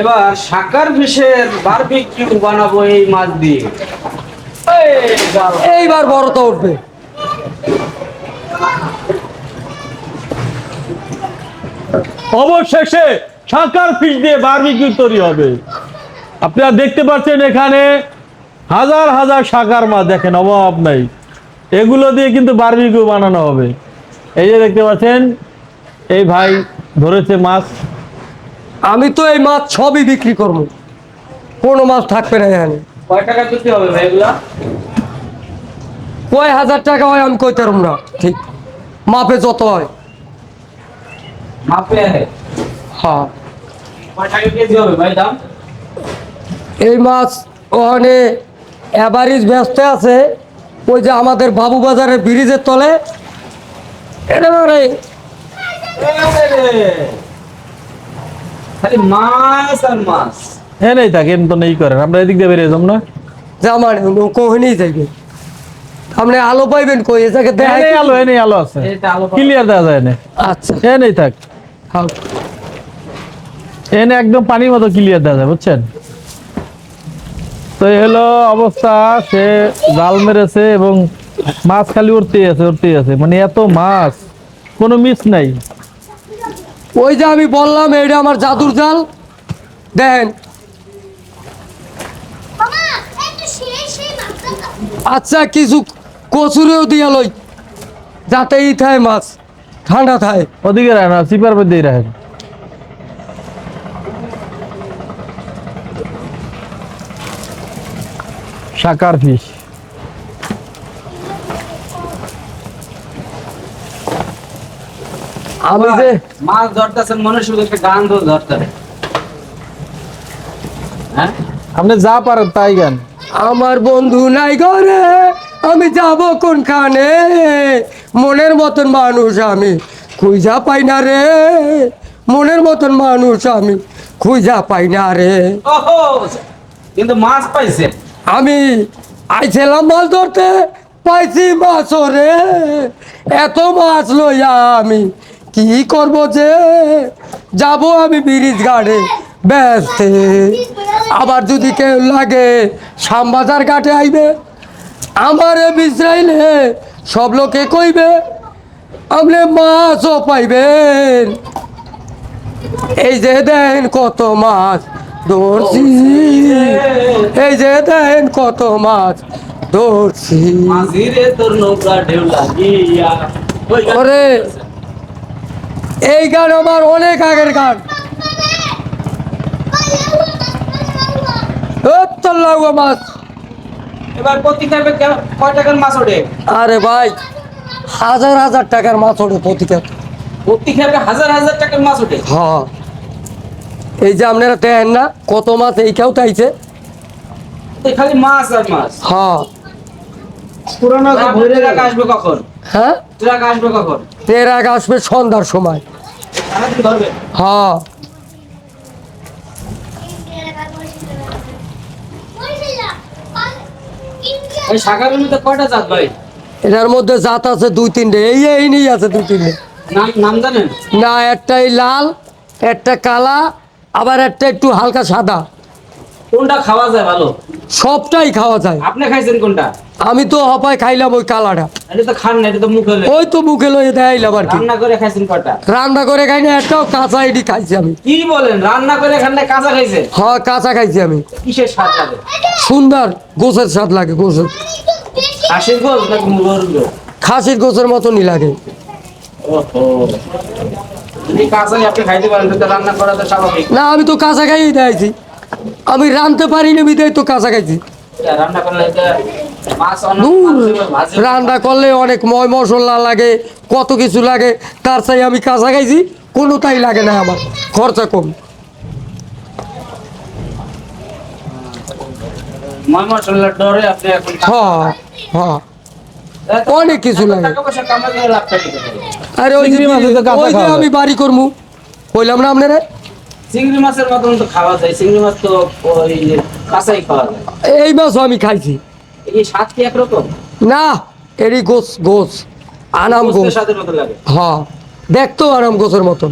এবার শাকার ফিশের বারবিকিউ বানাবো এই মাছ দিয়ে। এইবার বড়টা উঠবে। অবশেষে শাকার ফিশ দিয়ে বারবিকিউ তৈরি হবে। আপনারা দেখতে পাচ্ছেন এখানে হাজার হাজার শাকার মাছ দেখেন অভাব নাই। এগুলো দিয়ে কিন্তু বারবিকিউ বানানো হবে। এই যে দেখতে পাচ্ছেন এই ভাই ধরেছে মাছ। আমি তো এই মাছ সবই বিক্রি করব। কোনো মাছ থাকবে না এখানে। কয় টাকা দিতে হবে ভাই এগুলা? কয় হাজার টাকা হয় আমি কইতে পারব না। ঠিক। মাপে যত হয়। মাপে? হ্যাঁ। কয় টাকা কেজি হবে ভাই দাম? এই মাছ ওখানে অ্যাভারেজ ব্যস্ত আছে। ওই যে আমাদের বাবু বাজারের ব্রিজের তলে। একেবারে খালি মাছ আর মাছ। হ্যাঁ নেই থাকেন তো নেই করেন। আমরা এদিক দিয়ে বেরিয়ে যাম না? জামার কোহনেই যাইবে। আপনি আলো পাইবেন কই? এ জায়গায় হ্যাঁ, দেখাই এই আলো এনে আলো আছে। ক্লিয়ার দেওয়া যায় না। আচ্ছা। হ্যাঁ নেই থাক। এনে একদম পানির মতো ক্লিয়ার দেওয়া যায় বুঝছেন? তো হলো অবস্থা। সে জাল মেরেছে এবং মাছ খালি উঠতেই আছে উঠতেই আছে। মানে এত মাছ কোনো মিস নাই। ওই যে আমি বললাম এইটা আমার জাদুর জাল। দেখেন মাছটা আচ্ছা কিছু কচুরেও দিয়া লই। যাতে ই থায় মাছ ঠান্ডা থায়। ওদিকে রাখেন না সিপার মধ্যেই রাখেন শাকার ফিশ। আমি যে মাছ ধরতেছেন মনে শুধু একটা গান ধরে ধরতে হ্যাঁ? আপনি যা পারেন তাই গান। আমার বন্ধু নাই ঘরে আমি যাব কোনখানে? মনের মতন মানুষ আমি খুঁজা পাই না রে। মনের মতন মানুষ আমি খুঁজা পাই না রে। কিন্তু মাছ পাইছে আমি আইছিলাম মাছ ধরতে পাইছি মাছ রে এত মাছ লইয়া আমি কি করব যে? যাব আমি ব্রিজ ঘাটে ব্যস্তে। আবার যদি কেউ লাগে শ্যামবাজার ঘাটে আইবে। আমারে বিশ্রাইলে সব লোকে কইবে আপনি মাছও পাইবেন। এই যে দেন কত মাছ ধরছি। এই যে দেন কত মাছ ধরছি। মাঝিরে তোর নৌকা ঢেউ লাগিয়া। ওরে এই গান আমার অনেক আগের গান। মাছ। এবার প্রতি কয় টাকার মাছ ওঠে? আরে ভাই হাজার হাজার টাকার মাছ ওঠে প্রতিটা প্রতি খাবে হাজার হাজার টাকার মাছ ওঠে। হ্যাঁ। এই যে আপনারা দেখেন না কত মাছ এই কেউ তাইছে খালি মাছ আর মাছ। হ্যাঁ। পুরোনো আসবে কখন? হ্যাঁ? ট্রাক আসবে কখন? ট্রেক আসবে সন্ধ্যার সময়। হ্যাঁ এটার মধ্যে জাত আছে দুই তিনটে। এই এই নিয়ে আছে দুই তিনটে। না একটাই লাল একটা কালা আবার একটা একটু হালকা সাদা। কোনটা খাওয়া যায় ভালো? সবটাই খাওয়া যায়। আপনি খাইছেন কোনটা? আমি তো হপায় খাইলাম ওই কালাটা। ওই তো মুখে লয়ে দেখাইলাম আর কি। রান্না করে খাইছেন কয়টা রান্না করে খাই না একটাও কাঁচা এটি খাইছি আমি। কি বলেন রান্না করে খান না কাঁচা খাইছে? হ্যাঁ কাঁচা খাইছি আমি। কিসের স্বাদ লাগে? সুন্দর গোসের স্বাদ লাগে গোসের খাসির গোছের মতনই লাগে। পারেন না আমি তো কাঁচা খাইয়ে দেখাইছি আমি রাঁধতে পারি না বিদায় তো কাঁচা খাইছি। রান্না করলে রান্না করলে অনেক ময় মশলা লাগে কত কিছু লাগে তার চাই আমি কাঁচা খাইছি কোনো তাই লাগে না আমার খরচা কম। ময় মশলার ডরে আপনি এখন হ্যাঁ হ্যাঁ। অনেক কিছু লাগে। আরে ওই যে আমি বাড়ি করমু কইলাম না আপনারা? চিংড়ি মাছের মতন তো খাওয়া যায় চিংড়ি মাছ তো ওই কাঁচাই খাওয়া যায়। এই মাছও আমি খাইছি। না এরই গোস গোস। মতো লাগে। হ্যাঁ দেখতো আরাম গোসের মতন।